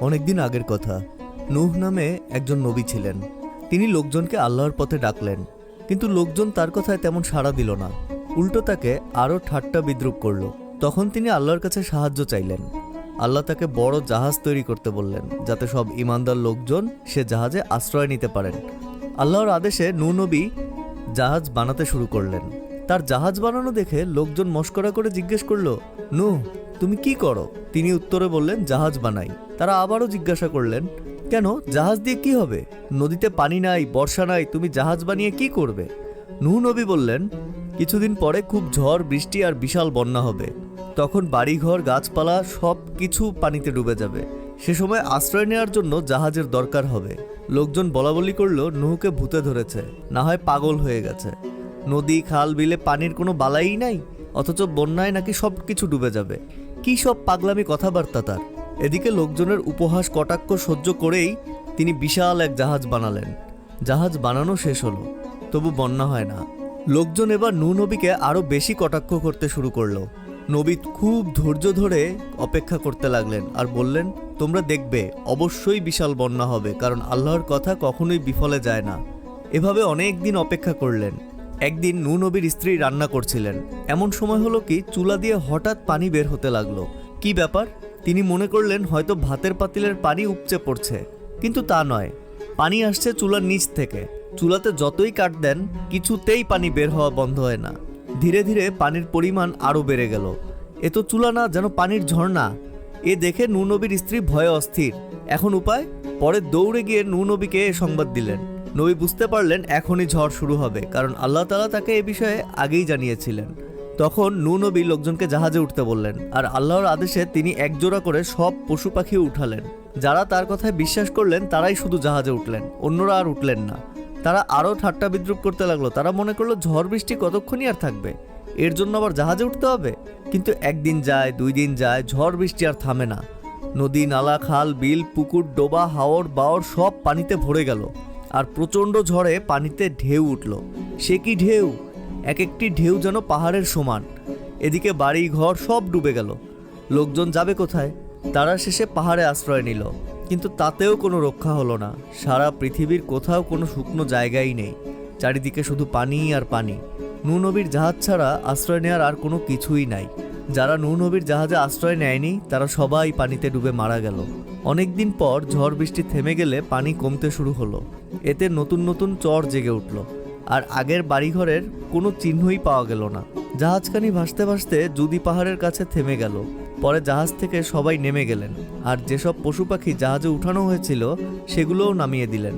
অনেকদিন আগের কথা। নূহ নামে একজন নবী ছিলেন। তিনি লোকজনকে আল্লাহর পথে ডাকলেন। কিন্তু লোকজন তার কথায় তেমন সাড়া দিল না। উল্টো তাকে আরও ঠাট্টা বিদ্রুপ করল। তখন তিনি আল্লাহর কাছে সাহায্য চাইলেন। আল্লাহ তাকে বড় জাহাজ তৈরি করতে বললেন, যাতে সব ইমানদার লোকজন সে জাহাজে আশ্রয় নিতে পারেন। আল্লাহর আদেশে নূ নবী জাহাজ বানাতে শুরু করলেন। তার জাহাজ বানানো দেখে লোকজন মস্করা করে জিজ্ঞেস করল, নূহ তুমি কি করো? তিনি উত্তরে বললেন, জাহাজ বানাই। তারা আবারও জিজ্ঞাসা করলেন, কেন? জাহাজ দিয়ে কি হবে? নদীতে পানি নাই, বর্ষা নাই, তুমি জাহাজ বানিয়ে কি করবে? নূহ নবী বললেন, কিছুদিন পরে খুব ঝড়, বৃষ্টি আর বিশাল বন্যা হবে। তখন বাড়িঘর, গাছপালা, সব কিছু পানিতে ডুবে যাবে। সে সময় আশ্রয় নেওয়ার জন্য জাহাজের দরকার হবে। লোকজন বলাবলি করল, নুহুকে ভূতে ধরেছে। না হয় পাগল হয়ে গেছে। নদী, খাল, বিলে পানির কোনো বালাই নাই, অথচ বন্যায় নাকি সব কিছু ডুবে যাবে। কি সব পাগলামি কথাবার্তা তার? এদিকে লোকজনের উপহাস কটাক্ষ সহ্য করেই তিনি বিশাল এক জাহাজ বানালেন। জাহাজ বানানো শেষ হলো, তবু বন্যা হয় না। লোকজন এবার নূ নবীকে আরও বেশি কটাক্ষ করতে শুরু করল। নবী খুব ধৈর্য ধরে অপেক্ষা করতে লাগলেন আর বললেন, তোমরা দেখবে, অবশ্যই বিশাল বন্যা হবে, কারণ আল্লাহর কথা কখনোই বিফলে যায় না। এভাবে অনেক দিন অপেক্ষা করলেন। একদিন নূ নবীর স্ত্রী রান্না করছিলেন। এমন সময় হলো কি, চুলা দিয়ে হঠাৎ পানি বের হতে লাগল। কি ব্যাপার? তিনি মনে করলেন হয়তো ভাতের পাতিলের পানি উপচে পড়ছে। কিন্তু তা নয়। পানি আসছে চুলার নিচ থেকে। চুলাতে যতই কাট দেন, কিছুতেই পানি বের হওয়া বন্ধ হয় না। ধীরে ধীরে পানির পরিমাণ আরও বেড়ে গেল। এ তো চুলা না, যেন পানির ঝর্ণা। এ দেখে নূনবীর স্ত্রী ভয়ে অস্থির। এখন উপায়? পরে দৌড়ে গিয়ে নূনবীকে সংবাদ দিলেন। নবী বুঝতে পারলেন এখনই ঝড় শুরু হবে, কারণ আল্লাহ তালা তাকে এ বিষয়ে আগেই জানিয়েছিলেন। তখন নূ নবী লোকজনকে জাহাজে উঠতে বললেন, আর আল্লাহর আদেশে তিনি একজোড়া করে সব পশু পাখি উঠালেন। যারা তার কথায় বিশ্বাস করলেন, তারাই শুধু জাহাজে উঠলেন, অন্যরা আর উঠলেন না। তারা আরও ঠাট্টা বিদ্রুপ করতে লাগল, তারা মনে করল ঝড় বৃষ্টি কতক্ষণই আর থাকবে, এর জন্য আবার জাহাজে উঠতে হবে। কিন্তু একদিন যায়, দুই দিন যায়, ঝড় বৃষ্টি আর থামে না। নদী, নালা, খাল, বিল, পুকুর, ডোবা, হাওর, বাওর সব পানিতে ভরে গেল। আর প্রচণ্ড ঝড়ে পানিতে ঢেউ উঠল। সে কি ঢেউ? এক একটি ঢেউ যেন পাহাড়ের সমান। এদিকে বাড়ি, ঘর সব ডুবে গেল। লোকজন যাবে কোথায়? তারা শেষে পাহাড়ে আশ্রয় নিল। কিন্তু তাতেও কোনো রক্ষা হলো না। সারা পৃথিবীর কোথাও কোনো শুকনো জায়গাই নেই। চারিদিকে শুধু পানি আর পানি। নূ নবীর জাহাজ ছাড়া আশ্রয় নেওয়ার আর কোনো কিছুই নাই। যারা নূ নবীর জাহাজে আশ্রয় নেয়নি, তারা সবাই পানিতে ডুবে মারা গেল। অনেকদিন পর ঝড় বৃষ্টি থেমে গেলে পানি কমতে শুরু হলো। এতে নতুন নতুন চর জেগে উঠল। আর আগের বাড়িঘরের কোনো চিহ্নই পাওয়া গেল না। জাহাজখানি ভাসতে ভাসতে জুদি পাহাড়ের কাছে থেমে গেল। পরে জাহাজ থেকে সবাই নেমে গেলেন। আর যেসব পশু পাখি জাহাজে উঠানো হয়েছিল, সেগুলোও নামিয়ে দিলেন।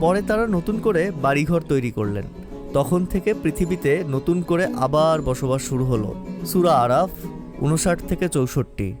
পরে তারা নতুন করে বাড়িঘর তৈরি করলেন। তখন থেকে পৃথিবীতে নতুন করে আবার বসবাস শুরু হলো। সুরা আরাফ উনষাট থেকে চৌষট্টি।